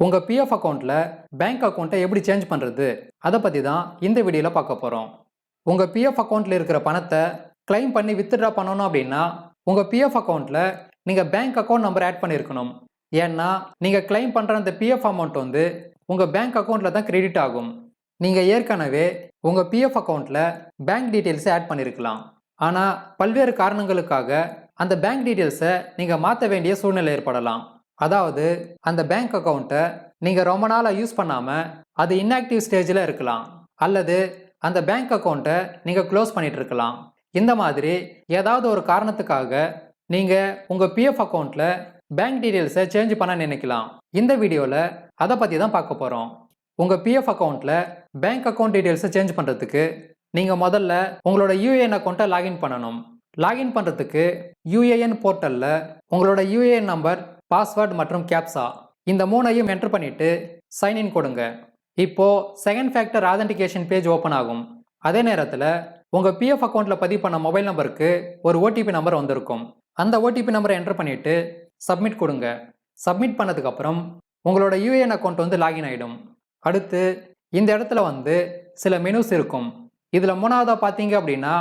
உங்கள் பிஎஃப் அக்கௌண்ட்டில் பேங்க் அக்கௌண்ட்டை எப்படி சேஞ்ச் பண்ணுறது அதை பற்றி தான் இந்த வீடியோவில் பார்க்க போகிறோம் உங்கள் பிஎஃப் அக்கௌண்ட்டில் இருக்கிற பணத்தை கிளைம் பண்ணி வித்ட்ரா பண்ணணும் அப்படின்னா உங்கள் பிஎஃப் அக்கௌண்ட்டில் நீங்கள் பேங்க் அக்கௌண்ட் நம்பர் ஆட் பண்ணியிருக்கணும் ஏன்னா நீங்கள் கிளைம் பண்ணுற அந்த பிஎஃப் அமௌண்ட் வந்து உங்கள் பேங்க் அக்கௌண்ட்டில் தான் கிரெடிட் ஆகும். நீங்கள் ஏற்கனவே உங்கள் பிஎஃப் அக்கௌண்ட்டில் பேங்க் டீட்டெயில்ஸை ஆட் பண்ணியிருக்கலாம் ஆனால் பல்வேறு காரணங்களுக்காக அந்த பேங்க் டீட்டெயில்ஸை நீங்கள் மாற்ற வேண்டிய சூழ்நிலை ஏற்படலாம். அதாவது அந்த பேங்க் அக்கௌண்ட்டை நீங்கள் ரொம்ப நாளாக யூஸ் பண்ணாமல் அது இன்ஆக்டிவ் ஸ்டேஜில் இருக்கலாம். அல்லது அந்த பேங்க் அக்கௌண்ட்டை நீங்கள் க்ளோஸ் பண்ணிட்டு இருக்கலாம். இந்த மாதிரி ஏதாவது ஒரு காரணத்துக்காக நீங்கள் உங்கள் பிஎஃப் அக்கௌண்ட்டில் பேங்க் டீட்டெயில்ஸை சேஞ்ச் பண்ண நினைக்கலாம். இந்த வீடியோவில் அதை பற்றி தான் பார்க்க போகிறோம் உங்கள் பிஎஃப் அக்கௌண்ட்டில் பேங்க் அக்கௌண்ட் டீட்டெயில்ஸை சேஞ்ச் பண்ணுறதுக்கு நீங்கள் முதல்ல உங்களோட யூஏஎன் அக்கௌண்ட்டை லாகின் பண்ணணும். லாகின் பண்ணுறதுக்கு யூஏஎன் போர்ட்டலில் உங்களோட யூஏஎன் நம்பர் பாஸ்வேர்ட் மற்றும் கேப்சா. இந்த மூணையும் என்டர் பண்ணிவிட்டு சைன்இன் கொடுங்க. இப்போது second factor authentication page open ஆகும். அதே நேரத்தில் உங்கள் பிஎஃப் அக்கௌண்ட்டில் பதிவு பண்ண மொபைல் நம்பருக்கு ஒரு ஓடிபி நம்பர் வந்திருக்கும். அந்த ஓடிபி நம்பரை என்டர் பண்ணிவிட்டு சப்மிட் கொடுங்க. சப்மிட் பண்ணதுக்கப்புறம் உங்களோட யூஏஎன் அக்கௌண்ட் வந்து லாகின் ஆகிடும் அடுத்து இந்த இடத்துல வந்து சில மெனுஸ் இருக்கும். இதில் மூணாவதாக பார்த்தீங்க அப்படின்னா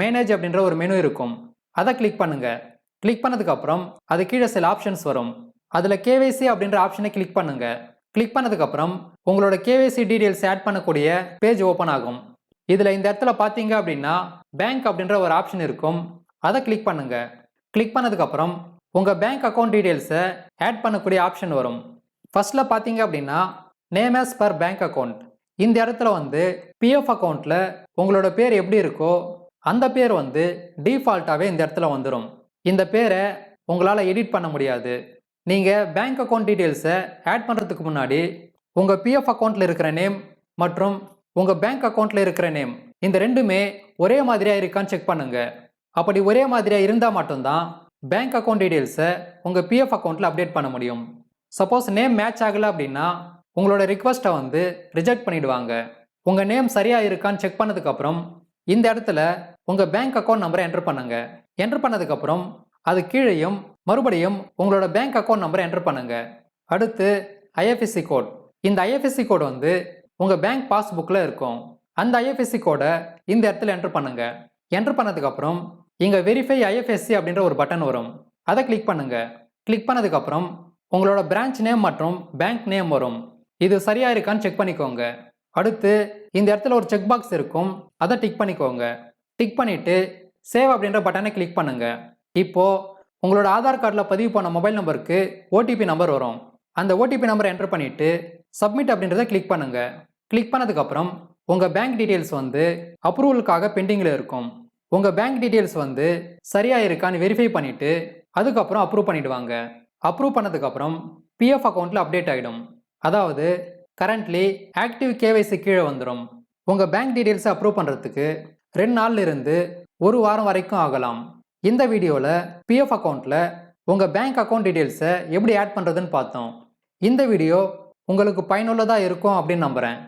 மேனேஜ் அப்படின்ற ஒரு மெனு இருக்கும். அதை கிளிக் பண்ணுங்கள் கிளிக் பண்ணதுக்கப்புறம் அது கீழே சில ஆப்ஷன்ஸ் வரும். அதில் கேவைசி அப்படின்ற ஆப்ஷனை கிளிக் பண்ணுங்க. கிளிக் பண்ணதுக்கப்புறம் உங்களோட கேவைசி டீடைல்ஸ் ஆட் பண்ணக்கூடிய பேஜ் ஓப்பன் ஆகும். இதில் இந்த இடத்துல பார்த்தீங்க அப்படின்னா பேங்க் அப்படின்ற ஒரு ஆப்ஷன் இருக்கும். அதை கிளிக் பண்ணுங்க. கிளிக் பண்ணதுக்கப்புறம் உங்கள் பேங்க் அக்கௌண்ட் டீடைல்ஸை ஆட் பண்ணக்கூடிய ஆப்ஷன் வரும். ஃபர்ஸ்ட்டில் பார்த்தீங்க அப்படின்னா name as per bank account இந்த இடத்துல வந்து பிஎஃப் அக்கௌண்ட்டில் உங்களோட பேர் எப்படி இருக்கோ அந்த பேர் வந்து டிஃபால்ட்டாகவே இந்த இடத்துல வந்துடும் இந்த பேரை உங்களால் எடிட் பண்ண முடியாது. நீங்கள் பேங்க் அக்கௌண்ட் டீட்டெயில்ஸை ஆட் பண்ணுறதுக்கு முன்னாடி உங்கள் பிஎஃப் அக்கௌண்ட்டில் இருக்கிற நேம் மற்றும் உங்கள் பேங்க் அக்கௌண்ட்டில் இருக்கிற நேம் இந்த ரெண்டுமே ஒரே மாதிரியாக இருக்கான்னு செக் பண்ணுங்கள் அப்படி ஒரே மாதிரியாக இருந்தால் மட்டும்தான் பேங்க் அக்கௌண்ட் டீட்டெயில்ஸை உங்கள் பிஎஃப் அக்கௌண்ட்டில் அப்டேட் பண்ண முடியும். சப்போஸ் நேம் மேட்ச் ஆகலை அப்படின்னா உங்களோட ரிக்வஸ்ட்டை வந்து ரிஜெக்ட் பண்ணிடுவாங்க. உங்கள் நேம் சரியாக இருக்கான்னு செக் பண்ணதுக்கப்புறம் இந்த இடத்துல உங்கள் பேங்க் அக்கௌண்ட் நம்பரை என்டர் பண்ணுங்கள் என்டர் பண்ணதுக்கப்புறம் அது கீழேயும் மறுபடியும் உங்களோட பேங்க் அக்கௌண்ட் நம்பரை என்டர் பண்ணுங்க. அடுத்து ஐஎஃப்எஸ்சி கோட் இந்த ஐஎஃப்எஸ்சி கோட் வந்து உங்கள் பேங்க் பாஸ்புக்கில் இருக்கும். அந்த ஐஎஃப்எஸ்சி கோடை இந்த இடத்துல என்டர் பண்ணுங்க. என்டர் பண்ணதுக்கப்புறம் இங்கே வெரிஃபை ஐஎஃப்எஸ்சி அப்படின்ற ஒரு பட்டன் வரும். அதை கிளிக் பண்ணுங்க. கிளிக் பண்ணதுக்கப்புறம் உங்களோட பிரான்ச் நேம் மற்றும் பேங்க் நேம் வரும். இது சரியா இருக்கான்னு செக் பண்ணிக்கோங்க. அடுத்து இந்த இடத்துல ஒரு செக் பாக்ஸ் இருக்கும். அதை டிக் பண்ணிக்கோங்க. டிக் பண்ணிவிட்டு சேவ் அப்படின்ற பட்டனை கிளிக் பண்ணுங்க. இப்போ உங்களோட ஆதார் கார்டில் பதிவு பண்ண மொபைல் நம்பருக்கு ஓடிபி நம்பர் வரும். அந்த ஓடிபி நம்பரை என்டர் பண்ணிட்டு சப்மிட் அப்படின்றத கிளிக் பண்ணுங்க. கிளிக் பண்ணதுக்கப்புறம் உங்கள் பேங்க் டீட்டெயில்ஸ் வந்து அப்ரூவலுக்காக பெண்டிங்கில் இருக்கும். உங்கள் பேங்க் டீட்டெயில்ஸ் வந்து சரியாக இருக்கான்னு வெரிஃபை பண்ணிவிட்டு அதுக்கப்புறம் அப்ரூவ் பண்ணிடுவாங்க. அப்ரூவ் பண்ணதுக்கப்புறம் பிஎஃப் அக்கௌண்ட்டில் அப்டேட் ஆகிடும் அதாவது கரண்ட்லி ஆக்டிவ் கேவைசி கீழே வந்துடும் உங்கள் பேங்க் டீட்டெயில்ஸை அப்ரூவ் பண்ணுறதுக்கு ரெண்டு நாள்ல இருந்து ஒரு வாரம் வரைக்கும் ஆகலாம். இந்த வீடியோவில் பிஎஃப் அக்கௌண்ட்டில் உங்கள் பேங்க் அக்கௌண்ட் டீட்டெயில்ஸை எப்படி ஆட் பண்ணுறதுன்னு பார்த்தோம். இந்த வீடியோ உங்களுக்கு பயனுள்ளதாக இருக்கும் அப்படின்னு நம்புகிறேன்